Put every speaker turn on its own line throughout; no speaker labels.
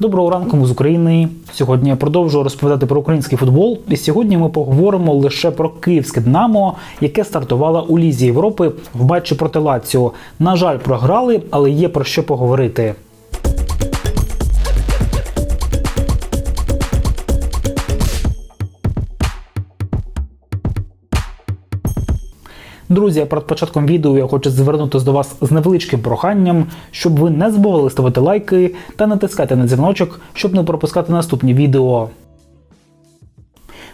Доброго ранку з України. Сьогодні я продовжую розповідати про український футбол. І сьогодні ми поговоримо лише про київське Динамо, яке стартувало у Лізі Європи в матчі проти Лаціо. На жаль, програли, але є про що поговорити. Друзі, перед початком відео я хочу звернутися до вас з невеличким проханням, щоб ви не забували ставити лайки та натискати на дзвіночок, щоб не пропускати наступні відео.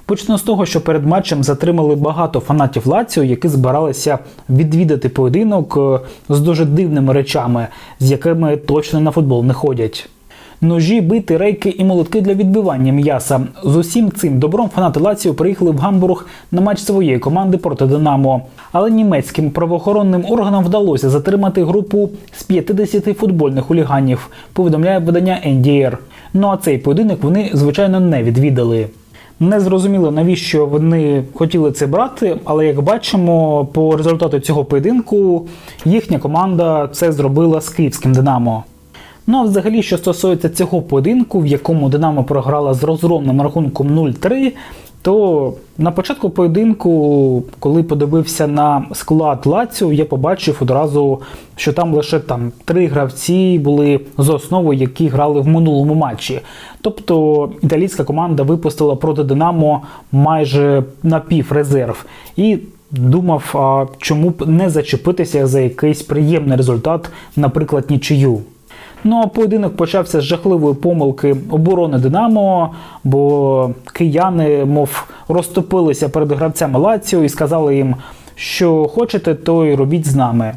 Почну з того, що перед матчем затримали багато фанатів Лаціо, які збиралися відвідати поєдинок е, з дуже дивними речами, з якими точно на футбол не ходять. Ножі, бити, рейки і молотки для відбивання м'яса. З усім цим добром фанати Лаціо приїхали в Гамбург на матч своєї команди проти Динамо. Але німецьким правоохоронним органам вдалося затримати групу з 50 футбольних хуліганів, повідомляє видання NDR. Ну а цей поєдинок вони, звичайно, не відвідали. Не зрозуміло, навіщо вони хотіли це брати, але як бачимо, по результату цього поєдинку їхня команда це зробила з київським Динамо. Ну а взагалі, що стосується цього поєдинку, в якому Динамо програла з розгромним рахунком 0-3, то на початку поєдинку, коли подивився на склад Лаціо, я побачив одразу, що там лише там три гравці були з основи, які грали в минулому матчі. Тобто італійська команда випустила проти Динамо майже напіврезерв. І думав, а чому б не зачепитися за якийсь приємний результат, наприклад, нічию. Ну а поєдинок почався з жахливої помилки оборони Динамо, бо кияни, мов, розтопилися перед гравцями Лаціо і сказали їм, що хочете, то й робіть з нами.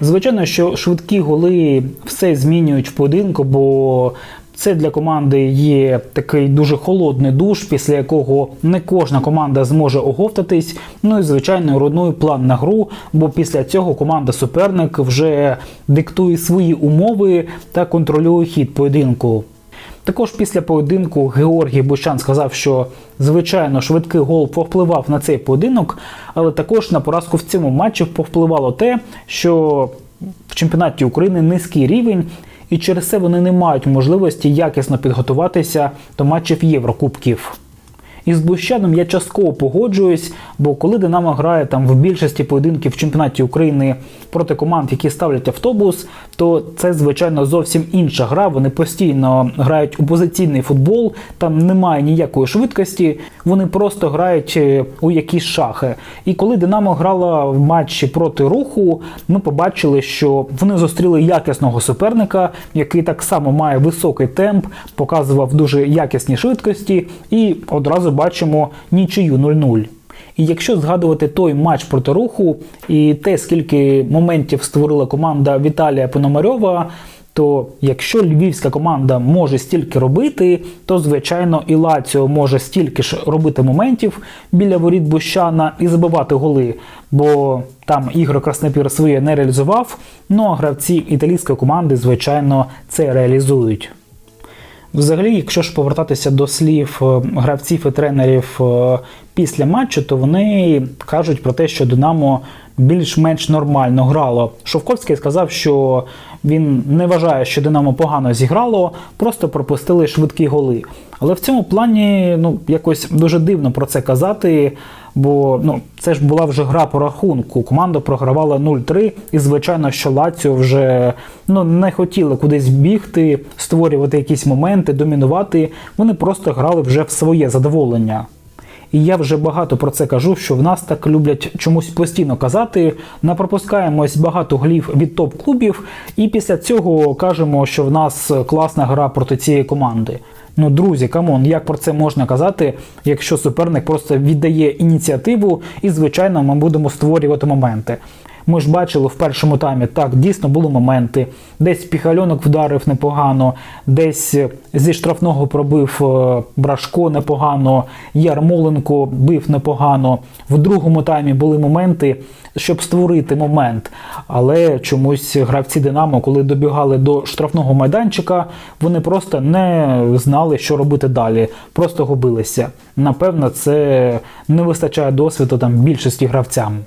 Звичайно, що швидкі голи все змінюють в поєдинку, бо це для команди є такий дуже холодний душ, після якого не кожна команда зможе оговтатись. Ну і звичайно, руйнує план на гру, бо після цього команда суперник вже диктує свої умови та контролює хід поєдинку. Також після поєдинку Георгій Бущан сказав, що звичайно швидкий гол повпливав на цей поєдинок, але також на поразку в цьому матчі повпливало те, що в чемпіонаті України низький рівень, і через це вони не мають можливості якісно підготуватися до матчів Єврокубків. Із Бущаном я частково погоджуюсь, бо коли Динамо грає там в більшості поєдинків в чемпіонаті України проти команд, які ставлять автобус, то це звичайно зовсім інша гра. Вони постійно грають у позиційний футбол, там немає ніякої швидкості. Вони просто грають е, у якісь шахи. І коли Динамо грала в матчі проти руху, ми побачили, що вони зустріли якісного суперника, який так само має високий темп, показував дуже якісні швидкості, і одразу бачимо нічию 0-0. І якщо згадувати той матч проти руху і те, скільки моментів створила команда Віталія Пономарьова, то якщо львівська команда може стільки робити, то звичайно і Лаціо може стільки ж робити моментів біля воріт Бущана і забивати голи. Бо там Ігор Краснопір своє не реалізував. Ну а гравці італійської команди, звичайно, це реалізують. Взагалі, якщо ж повертатися до слів е, гравців і тренерів е, після матчу, то вони кажуть про те, що Динамо більш-менш нормально грало. Шовковський сказав, що він не вважає, що Динамо погано зіграло, просто пропустили швидкі голи. Але в цьому плані ну, якось дуже дивно про це казати, бо ну, це ж була вже гра по рахунку. Команда програвала 0-3, і звичайно, що Лаціо вже ну, не хотіли кудись бігти, створювати якісь моменти, домінувати. Вони просто грали вже в своє задоволення. І я вже багато про це кажу, що в нас так люблять чомусь постійно казати. Напропускаємось багато голів від топ-клубів, і після цього кажемо, що в нас класна гра проти цієї команди. Ну, друзі, камон, як про це можна казати, якщо суперник просто віддає ініціативу, і, звичайно, ми будемо створювати моменти. Ми ж бачили в першому таймі, так, дійсно були моменти. Десь піхальонок вдарив непогано, десь зі штрафного пробив е, Брашко непогано, Ярмоленко бив непогано. В другому таймі були моменти, щоб створити момент. Але чомусь гравці Динамо, коли добігали до штрафного майданчика, вони просто не знали, що робити далі, просто губилися. Напевно, це не вистачає досвіду там більшості гравцям.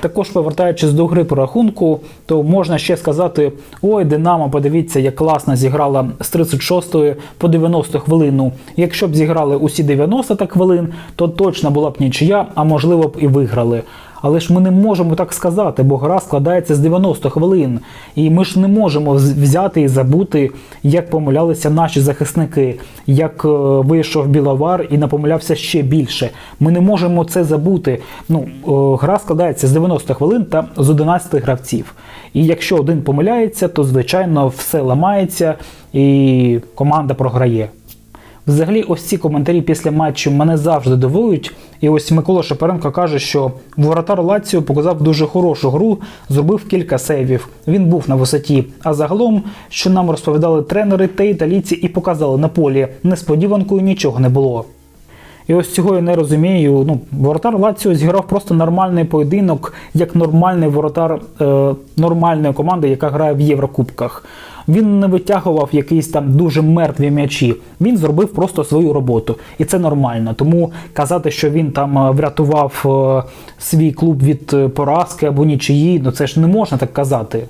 Також повертаючись до гри по рахунку, то можна ще сказати: ой, Динамо, подивіться, як класно зіграла з 36 по 90 хвилину. Якщо б зіграли усі 90 так хвилин, то точно була б нічия, а можливо б і виграли. Але ж ми не можемо так сказати, бо гра складається з 90 хвилин. І ми ж не можемо взяти і забути, як помилялися наші захисники, як е, вийшов Біловар і напомилявся ще більше. Ми не можемо це забути. Ну, е, гра складається з 90 хвилин та з 11 гравців. І якщо один помиляється, то звичайно все ламається і команда програє. Взагалі, ось ці коментарі після матчу мене завжди дивують. І ось Микола Шепаренко каже, що воротар Лаціо показав дуже хорошу гру, зробив кілька сейвів. Він був на висоті. А загалом, що нам розповідали тренери та італійці і показали на полі, несподіванкою нічого не було. І ось цього я не розумію. Ну, воротар Лаціо зіграв просто нормальний поєдинок, як нормальний воротар е, нормальної команди, яка грає в Єврокубках. Він не витягував якісь там дуже мертві м'ячі. Він зробив просто свою роботу, і це нормально. Тому казати, що він там е, врятував е, свій клуб від е, поразки або нічиї, ну це ж не можна так казати.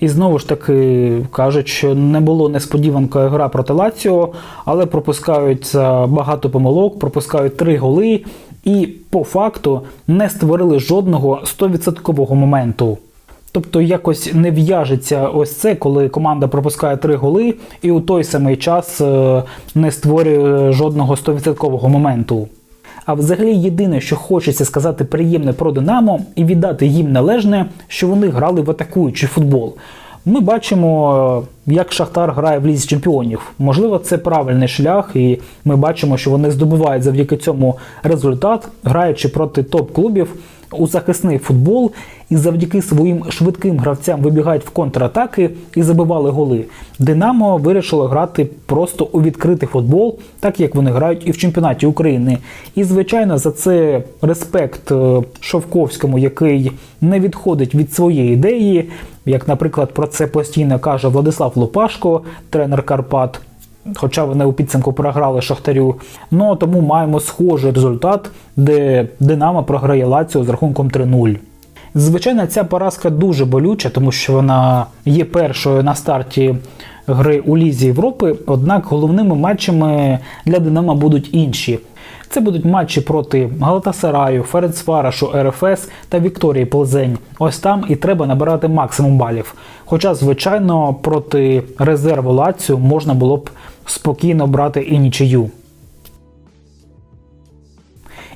І знову ж таки кажуть, що не було несподіванкою гра проти Лаціо, але пропускають е, багато помилок, пропускають три голи і по факту не створили жодного 100% моменту. Тобто якось не в'яжеться ось це, коли команда пропускає три голи і у той самий час е, не створює жодного 100% моменту. А взагалі єдине, що хочеться сказати приємне про Динамо і віддати їм належне, що вони грали в атакуючий футбол. Ми бачимо, е, як Шахтар грає в лізі чемпіонів. Можливо, це правильний шлях, і ми бачимо, що вони здобувають завдяки цьому результат, граючи проти топ-клубів у захисний футбол і завдяки своїм швидким гравцям вибігають в контратаки і забивали голи. Динамо вирішило грати просто у відкритий футбол, так як вони грають і в чемпіонаті України. І звичайно, за це респект е, Шовковському, який не відходить від своєї ідеї. Як, наприклад, про це постійно каже Владислав Лопашко, тренер Карпат. Хоча вони у підсумку програли Шахтарю. Ну тому маємо схожий результат, де Динамо програє Лаціо з рахунком 3-0. Звичайно, ця поразка дуже болюча, тому що вона є першою на старті гри у Лізі Європи. Однак головними матчами для Динамо будуть інші. Це будуть матчі проти Галатасараю, Ференцварашу, РФС та Вікторії Плзень. Ось там і треба набирати максимум балів. Хоча, звичайно, проти резерву Лаціо можна було б спокійно брати і нічию.